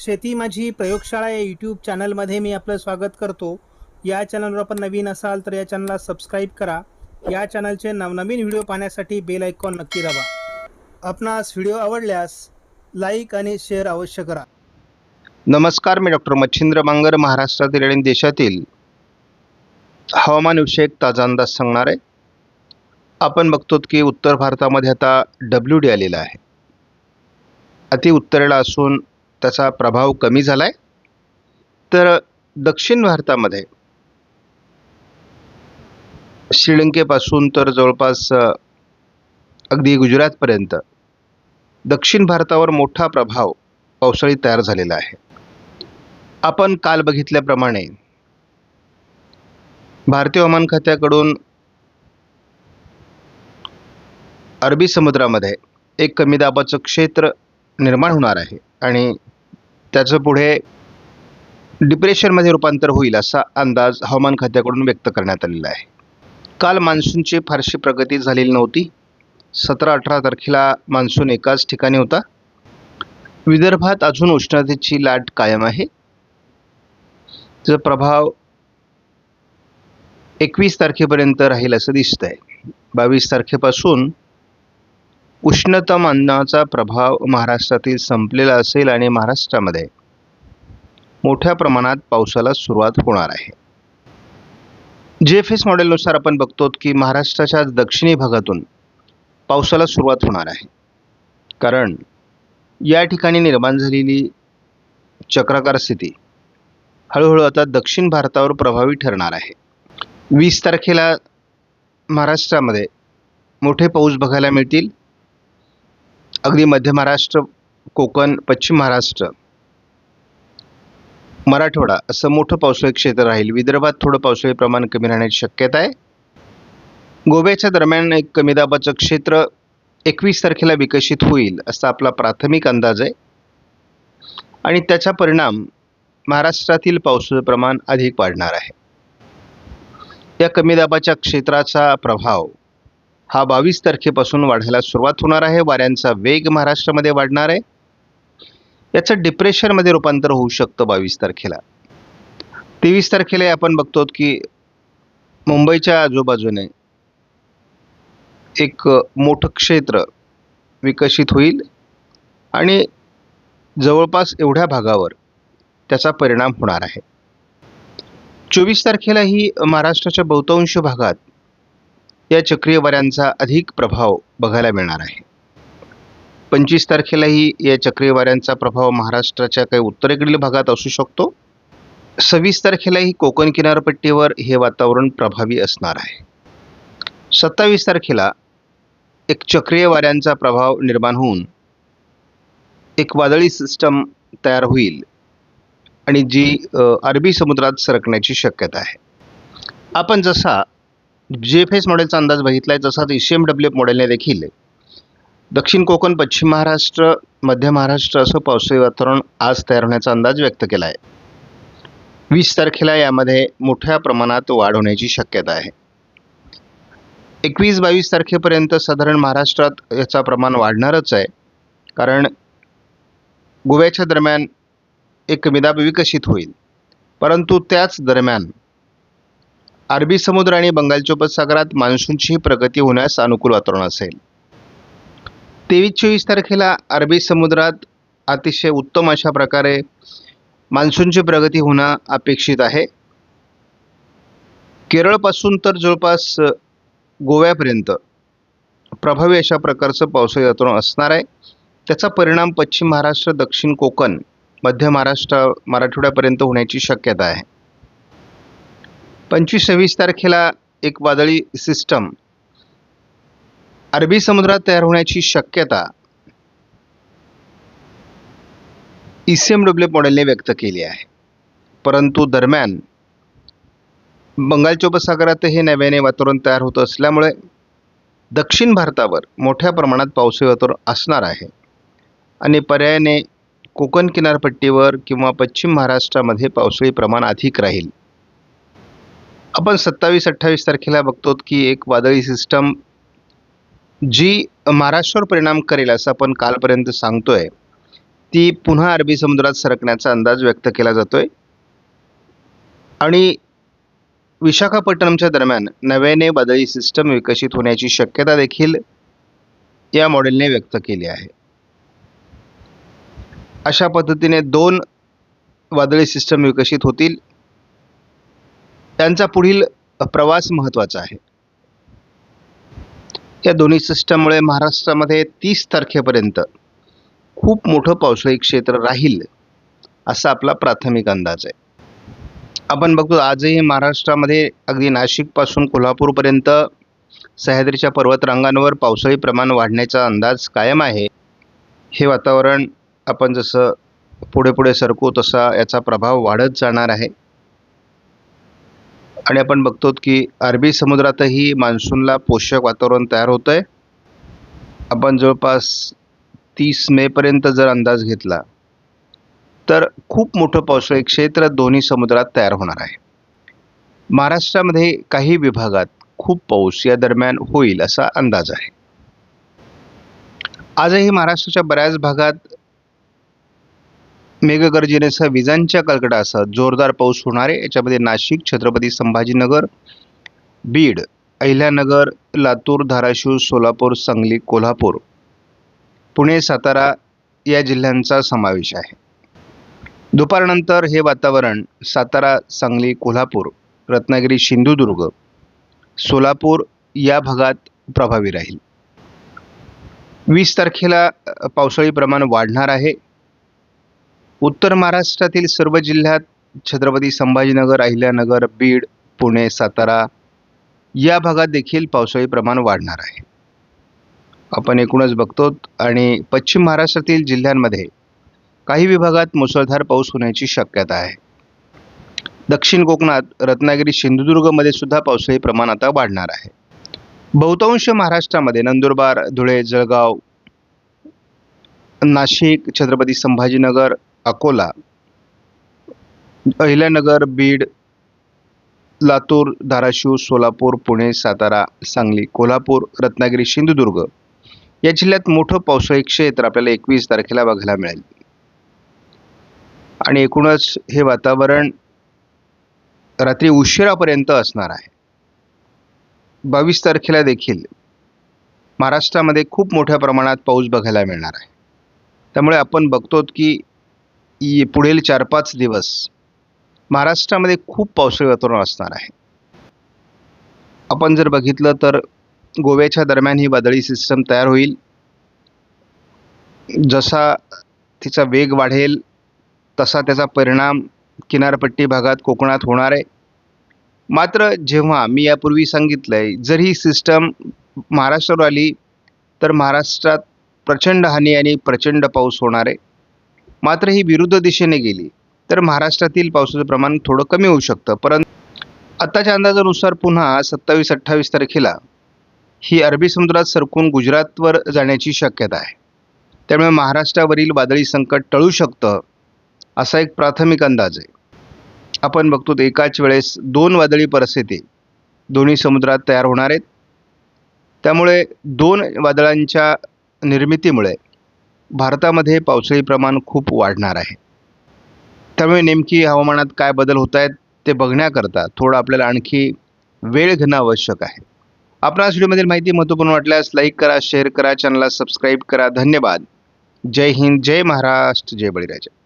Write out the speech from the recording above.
शेती माझी प्रयोगशाळा या यूट्यूब चॅनलमध्ये मी आपलं स्वागत करतो. या चॅनलवर आपण नवीन असाल तर या चॅनलला सबस्क्राईब करा. या चॅनलचे नवनवीन व्हिडिओ पाहण्यासाठी बेल आयकॉन नक्की दाबा. आपणास व्हिडिओ आवडल्यास लाईक आणि शेअर अवश्य करा. नमस्कार मी डॉक्टर मच्छिंद्र मांगर महाराष्ट्रातील आणि देशातील हवामानविषयक ताजा अंदाज सांगणार. आहे आपण बघतो की उत्तर भारतामध्ये आता डब्ल्यू डी आलेला आहे. अति उत्तरेला असून त्याचा प्रभाव कमी झाला आहे तर दक्षिण भारतामध्ये श्रीलंकेपासून तर जवळपास अगदी गुजरातपर्यंत दक्षिण भारतावर मोठा प्रभाव पावसाळी तयार झालेला आहे. आपण काल बघितल्याप्रमाणे भारतीय हवामान खात्याकडून अरबी समुद्रामध्ये एक कमी दाबाचं क्षेत्र निर्माण होणार आहे आणि त्याचं पुढे डिप्रेशनमध्ये रूपांतर होईल असा अंदाज हवामान खात्याकडून व्यक्त करण्यात आलेला आहे. काल मान्सूनची फारशी प्रगती झालेली नव्हती. सतरा अठरा तारखेला मान्सून एकाच ठिकाणी होता. विदर्भात अजून उष्णतेची लाट कायम आहे. त्याचा प्रभाव एकवीस तारखेपर्यंत राहील असं दिसतं आहे बावीस तारखेपासून उष्णतम अन्नाचा प्रभाव महाराष्ट्रातील संपलेला असेल आणि महाराष्ट्रामध्ये मोठ्या प्रमाणात पावसाला सुरुवात होणार आहे. जे एफ एस मॉडेलनुसार आपण बघतो की महाराष्ट्राच्या दक्षिणी भागातून पावसाला सुरुवात होणार आहे. कारण या ठिकाणी निर्माण झालेली चक्राकार स्थिती हळूहळू आता दक्षिण भारतावर प्रभावी ठरणार आहे. वीस तारखेला महाराष्ट्रामध्ये मोठे पाऊस बघायला मिळतील. अगदी मध्य महाराष्ट्र कोकण पश्चिम महाराष्ट्र मराठवाडा असं मोठं पावसाळी क्षेत्र राहील. विदर्भात थोडं पावसाळी प्रमाण कमी राहण्याची शक्यता आहे. गोव्याच्या दरम्यान एक कमी दाबाचं क्षेत्र एकवीस तारखेला विकसित होईल असा आपला प्राथमिक अंदाज आहे. आणि त्याचा परिणाम महाराष्ट्रातील पावसाचं प्रमाण अधिक वाढणार आहे. या कमी दाबाच्या क्षेत्राचा प्रभाव हा बावीस तारखेपासून वाढायला सुरुवात होणार आहे. वाऱ्यांचा वेग महाराष्ट्रामध्ये वाढणार आहे. याचं डिप्रेशनमध्ये रूपांतर होऊ शकतं बावीस तारखेला. तेवीस तारखेला आपण बघतो की मुंबईच्या आजूबाजूने एक मोठं क्षेत्र विकसित होईल आणि जवळपास एवढ्या भागावर त्याचा परिणाम होणार आहे. चोवीस तारखेलाही महाराष्ट्राच्या बहुतांश भागात या चक्रीय वाऱ्यांचा अधिक प्रभाव बघायला मिळणार आहे. पंचवीस तारखेलाही या चक्रीय वाऱ्यांचा प्रभाव महाराष्ट्राच्या काही उत्तरेकडील भागात असू शकतो. सव्वीस तारखेलाही कोकण किनारपट्टीवर हे वातावरण प्रभावी असणार आहे. सत्तावीस तारखेला एक चक्रीय वाऱ्यांचा प्रभाव निर्माण होऊन एक वादळी सिस्टम तयार होईल आणि जी अरबी समुद्रात सरकण्याची शक्यता आहे. आपण जसा जे एफ एस मॉडेलचा अंदाज बघितला आहे तसाच E C M W F मॉडेलने देखील दक्षिण कोकण पश्चिम महाराष्ट्र मध्य महाराष्ट्र असं पावसाळी वातावरण आज तयार होण्याचा अंदाज व्यक्त केला आहे वीस तारखेला यामध्ये मोठ्या प्रमाणात वाढ होण्याची शक्यता आहे. एकवीस बावीस तारखेपर्यंत साधारण महाराष्ट्रात याचा प्रमाण वाढणारच आहे. कारण गोव्याच्या दरम्यान एक मिदाब विकसित होईल. परंतु त्याच दरम्यान अरबी समुद्र आणि बंगालच्या उपसागरात मान्सूनची प्रगती होण्यास अनुकूल वातावरण असेल. तेवीस चोवीस तारखेला अरबी समुद्रात अतिशय उत्तम अशा प्रकारे मान्सूनची प्रगती होणं अपेक्षित आहे. केरळपासून तर जवळपास गोव्यापर्यंत प्रभावी अशा प्रकारचं पावसाळी वातावरण असणार आहे. त्याचा परिणाम पश्चिम महाराष्ट्र दक्षिण कोकण मध्य महाराष्ट्र मराठवाड्यापर्यंत होण्याची शक्यता आहे. पंचवीस सव्वीस तारखेला एक वादळी सिस्टम अरबी समुद्रात तयार होण्याची शक्यता ई सी एम डब्ल्यू मॉडेलने व्यक्त केली आहे. परंतु दरम्यान बंगालच्या उपसागरात हे नव्याने वातावरण तयार होत असल्यामुळे दक्षिण भारतावर मोठ्या प्रमाणात पावसाळी वातावरण असणार आहे. आणि पर्यायाने कोकण किनारपट्टीवर किंवा पश्चिम महाराष्ट्रामध्ये पावसाळी प्रमाण अधिक राहील. आपण सत्तावीस अठ्ठावीस तारखेला बघतो की एक वादळी सिस्टम जी महाराष्ट्रावर परिणाम करेल असं आपण कालपर्यंत सांगतोय ती पुन्हा अरबी समुद्रात सरकण्याचा अंदाज व्यक्त केला जातोय. आणि विशाखापट्टणमच्या दरम्यान नव्याने वादळी सिस्टम विकसित होण्याची शक्यता देखील या मॉडेलने व्यक्त केली आहे. अशा पद्धतीने दोन वादळी सिस्टम विकसित होतील. त्यांचा पुढील प्रवास महत्त्वाचा आहे. या दोन्ही सिस्टममुळे महाराष्ट्रामध्ये तीस तारखेपर्यंत खूप मोठं पावसाळी क्षेत्र राहील असा आपला प्राथमिक अंदाज आहे. आपण बघतो आजही महाराष्ट्रामध्ये अगदी नाशिकपासून कोल्हापूरपर्यंत सह्याद्रीच्या पर्वतरांगांवर पावसाळी प्रमाण वाढण्याचा अंदाज कायम आहे. हे वातावरण आपण जसं पुढे पुढे सरकू तसा याचा प्रभाव वाढत जाणार आहे. आणि आपण बघतो की अरबी समुद्रातही मान्सूनला पोषक वातावरण तयार होतं आहे आपण जवळपास तीस मेपर्यंत जर अंदाज घेतला तर खूप मोठं पावसाळी क्षेत्र दोन्ही समुद्रात तयार होणार आहे. महाराष्ट्रामध्ये काही विभागात खूप पाऊस या दरम्यान होईल असा अंदाज आहे. आजही महाराष्ट्राच्या बऱ्याच भागात मेघगर्जनेसह विजांच्या कडकडासह जोरदार पाऊस होणार आहे याच्यामध्ये नाशिक छत्रपती संभाजीनगर बीड अहिल्यानगर लातूर धाराशिव सोलापूर सांगली कोल्हापूर पुणे सातारा या जिल्ह्यांचा समावेश आहे. दुपारनंतर हे वातावरण सातारा सांगली कोल्हापूर रत्नागिरी सिंधुदुर्ग सोलापूर या भागात प्रभावी राहील. वीस तारखेला पावसाळी प्रमाण वाढणार आहे. उत्तर महाराष्ट्रातील सर्व जिल्ह्यात छत्रपती संभाजीनगर अहिल्यानगर बीड पुणे सातारा या भागात देखील पावसाळी प्रमाण वाढणार आहे. आपण एकूणच बघतो आणि पश्चिम महाराष्ट्रातील जिल्ह्यांमध्ये काही विभागात मुसळधार पाऊस होण्याची शक्यता आहे. दक्षिण कोकणात रत्नागिरी सिंधुदुर्गमध्ये सुद्धा पावसाळी प्रमाण आता वाढणार आहे. बहुतांश महाराष्ट्रामध्ये नंदुरबार धुळे जळगाव नाशिक छत्रपती संभाजीनगर अकोला अहिल्यानगर बीड लातूर धाराशिव सोलापूर पुणे सातारा सांगली कोल्हापूर रत्नागिरी सिंधुदुर्ग या जिल्ह्यात मोठं पावसाळी क्षेत्र आपल्याला एकवीस तारखेला बघायला मिळेल. आणि एकूणच हे वातावरण रात्री उशिरापर्यंत असणार आहे. बावीस तारखेला देखील महाराष्ट्रामध्ये खूप मोठ्या प्रमाणात पाऊस बघायला मिळणार आहे. त्यामुळे आपण बघतो की ये पुढील चार पाच दिवस महाराष्ट्रामध्ये खूप पावसाळी वातावरण असणार आहे. आपण जर बघितलं तर गोव्याच्या दरम्यान ही वादळी सिस्टम तयार होईल. जसा तिचा वेग वाढेल तसा त्याचा परिणाम किनारपट्टी भागात कोकणात होणार आहे. मात्र जेव्हा मी यापूर्वी सांगितलं आहे जर ही सिस्टम महाराष्ट्रावर आली तर महाराष्ट्रात प्रचंड हानी आणि प्रचंड पाऊस होणार आहे. मात्र ही विरुद्ध दिशेने गेली. तर महाराष्ट्रातील पावसाचं प्रमाण थोडं कमी होऊ शकतं. परंतु आत्ताच्या अंदाजानुसार पुन्हा सत्तावीस अठ्ठावीस तारखेला ही अरबी समुद्रात सरकून गुजरातवर जाण्याची शक्यता आहे. त्यामुळे महाराष्ट्रावरील वादळी संकट टळू शकतं असा एक प्राथमिक अंदाज आहे. आपण बघतो एकाच वेळेस दोन वादळी परिस्थिती दोन्ही समुद्रात तयार होणार आहेत. त्यामुळे दोन वादळांच्या निर्मितीमुळे भारतामध्ये पावसाळी प्रमाण खूप वाढणार आहे. त्यामुळे नेमकी हवामानात काय बदल होत आहेत ते बघण्याकरता थोडं आपल्याला आणखी वेळ घेणं आवश्यक आहे. आपणास व्हिडिओमधील माहिती महत्त्वपूर्ण वाटल्यास लाईक करा शेअर करा चॅनलला सबस्क्राईब करा. धन्यवाद. जय हिंद जय महाराष्ट्र जय बळीराजा.